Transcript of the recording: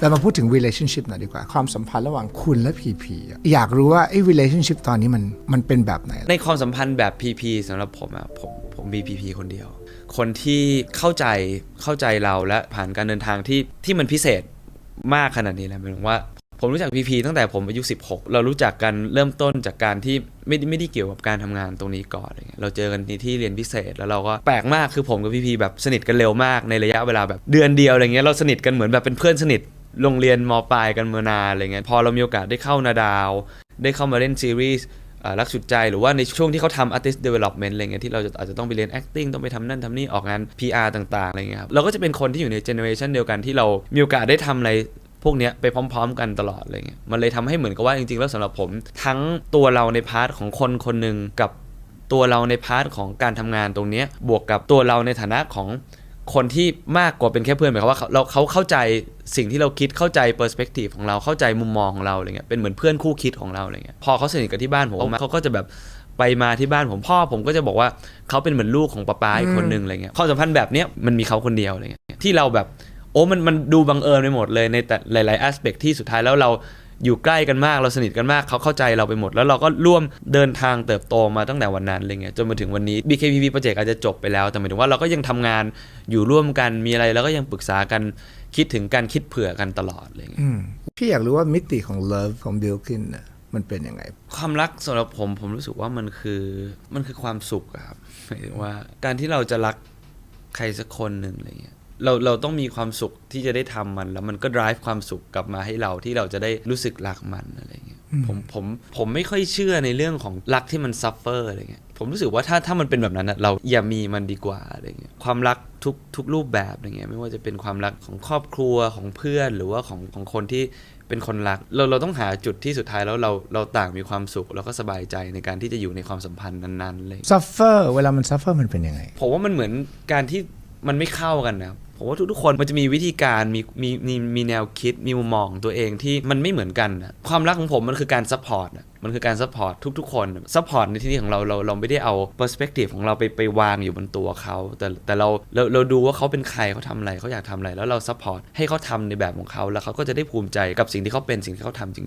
เรามาพูดถึง relationship หน่อยดีกว่า ความสัมพันธ์ระหว่างคุณและพีพีอยากรู้ว่าไอ้ relationship ตอนนี้มันมันเป็นแบบไหน ในความสัมพันธ์แบบ PP สำหรับผมอะผมผมมี PP คนเดียว คนที่เข้าใจเข้าใจเราและผ่านการเดินทางที่ที่มันพิเศษมากขนาดนี้แหละหมายถึงว่าผมรู้จัก PP ตั้งแต่ผมอายุ 16 เรารู้จักกันเริ่มต้นจากการที่ไม่ไม่ได้เกี่ยวกับการทำงานตรงนี้ก่อนอะไรเงี้ยเราเจอกันในที่เรียนพิเศษแล้วเราก็แปลกมากคือผมกับ PP แบบสนิทกันเร็วมากในระยะเวลาแบบเดือนเดียวอะไรเงี้ยเราสนิทกันเหมือนแบบเป็นเพื่อนสนิท โรงเรียนมปลายกันมานานอะไรเงี้ยพอเรามีโอกาสได้เข้านาดาว ได้เข้ามาเล่นซีรีส์รักสุดใจหรือว่าในช่วงที่เขาทำ artist development อะไรเงี้ยที่เราจะอาจจะต้องไปเรียน acting ต้องไปทำนั่นทำนี่ออกงาน PR ต่างๆอะไรเงี้ยครับเราก็จะเป็นคนที่อยู่ใน generation เดียวกันที่เรามีโอกาสได้ทำอะไรพวกเนี้ยไปพร้อม ๆ กันตลอดอะไรเงี้ยมันเลยทำให้เหมือนกับว่าจริงๆ แล้วสำหรับผม ทั้งตัวเราในพาร์ทของคนคนหนึ่งกับตัวเราในพาร์ทของการทำงานตรงเนี้ยบวกกับตัวเราในฐานะของ คนที่มากกว่าเป็นแค่เพื่อนหมายความว่าเขาเราเขาเข้าใจสิ่งที่เราคิดเข้าใจเปอร์สเปกทีฟของเราเข้าใจมุมมองของเราอะไรเงี้ยเป็นเหมือนเพื่อนคู่คิดของเราอะไรเงี้ยพอเขาสนิทกับที่บ้านผมเขาก็จะแบบไปมาที่บ้านผมพ่อผมก็จะบอกว่าเขาเป็นเหมือนลูกของป้าป้าอีกคนหนึ่งอะไรเงี้ยความสัมพันธ์แบบเนี้ยมันมีเขาคนเดียวอะไรเงี้ยที่เราแบบโอ้มันมันดูบังเอิญไปหมดเลยในแต่หลายๆ aspect ที่สุดท้ายแล้วเรา อยู่ใกล้กันมากเราสนิทกันมากเขาเข้าใจเราไปหมด แล้วเราก็ร่วมเดินทางเติบโตมาตั้งแต่วันนั้นอะไรเงี้ยจนมาถึงวันนี้ BKPP โปรเจกต์อาจจะจบไปแล้ว แต่หมายถึงว่าเราก็ยังทำงานอยู่ร่วมกันมีอะไรแล้วก็ยังปรึกษากันคิดถึงการคิดเผื่อกันตลอดอะไรเงี้ยอืมพี่อยากรู้ว่ามิติของ love ของบิลกินน่ะมันเป็นยังไง ความรักสำหรับผมผมรู้สึกว่ามันคือมันคือความสุขอะครับหมายถึงว่าการที่เราจะรักใครสักคนหนึ่งอะไรเงี้ย เราเราต้องมีความสุขที่จะได้ทำมัน แล้วมันก็ drive ความสุขกลับมาให้เราที่เราจะได้รู้สึกรักมันอะไรเงี้ยผมผมผมไม่ค่อยเชื่อในเรื่องของรักที่มัน suffer อะไรเงี้ยผมรู้สึกว่าถ้าถ้ามันเป็นแบบนั้นอะเราอย่ามีมันดีกว่าอะไรเงี้ยความรักทุกทุกรูปแบบอะไรเงี้ยไม่ว่าจะเป็นความรักของครอบครัวของเพื่อนหรือว่าของของคนที่เป็นคนรักเราเราต้องหาจุดที่สุดท้ายแล้วเราเราต่างมีความสุข แล้วก็สบายใจในการที่จะอยู่ในความสัมพันธ์นั้นๆเลย suffer เวลามัน suffer มันเป็นยังไงผมว่ามันเหมือนการที่มันไม่เข้ากันนะครับ ผมว่าทุกๆคนมันจะมีวิธีการมีมีมีมีแนวคิดมีมุมมองตัวเองที่มันไม่เหมือนกันนะความรักของผมมันคือการซัพพอร์ตมันคือการซัพพอร์ตทุกๆคนซัพพอร์ตในที่นี้ของเราเราเราไม่ได้เอาเปอร์สเปกทีฟของเราไปไปวางอยู่บนตัวเขา แต่แต่เราเราเราดูว่าเขาเป็นใครเขาทำอะไรเขาอยากทำอะไร แล้วเราซัพพอร์ตให้เขาทำในแบบของเขาแล้วเขาก็จะได้ภูมิใจกับสิ่งที่เขาเป็นสิ่งที่เขาทำจริง